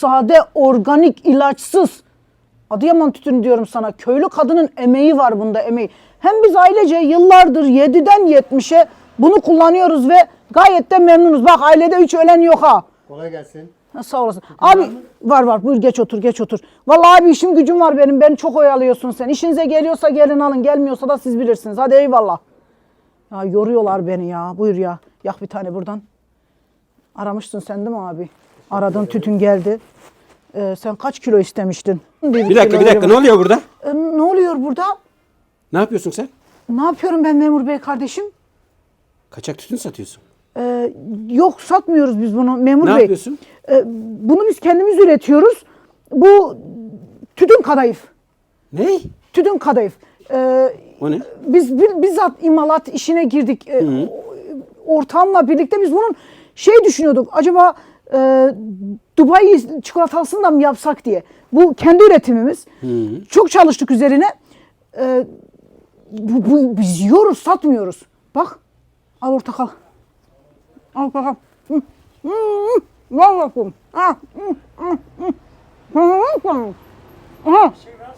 sade, organik, ilaçsız. Adıyaman tütünü diyorum sana. Köylü kadının emeği var bunda emeği. Hem biz ailece yıllardır 7'den 70'e bunu kullanıyoruz ve gayet de memnunuz. Bak ailede hiç ölen yok ha. Kolay gelsin. Ha, Sağ olasın. Abi var var buyur geç otur geç otur. Vallahi abi işim gücüm var benim. Beni çok oyalıyorsun sen. İşinize geliyorsa gelin alın. Gelmiyorsa da siz bilirsiniz. Hadi eyvallah. Ya yoruyorlar beni ya. Buyur ya. Yak bir tane buradan. Aramıştın sen değil mi abi? Aradın tütün geldi. Ee, sen kaç kilo istemiştin? Bir dakika bir dakika ne oluyor burada? Ee, ne oluyor burada? Ne yapıyorsun sen? Ne yapıyorum ben memur bey kardeşim? Kaçak tütün satıyorsun. Ee, yok satmıyoruz biz bunu memur Ne bey. yapıyorsun? Ee, bunu biz kendimiz üretiyoruz. Bu tütün kadayıf. Ne? Tütün kadayıf. Ee, O ne? biz bi- bizzat imalat işine girdik. Ee, ortağımla birlikte biz bunun şey düşünüyorduk. Acaba e, Dubai çikolatasını da mı yapsak diye. Bu kendi üretimimiz. Çok çalıştık üzerine. Ee, bu, bu- biz yiyoruz, satmıyoruz. Bak. Al orta kal. Al bakalım. Hı. Hı, hı. Al bakalım. Al. Hı, hı, hı. Hı, hı, hı. Aha.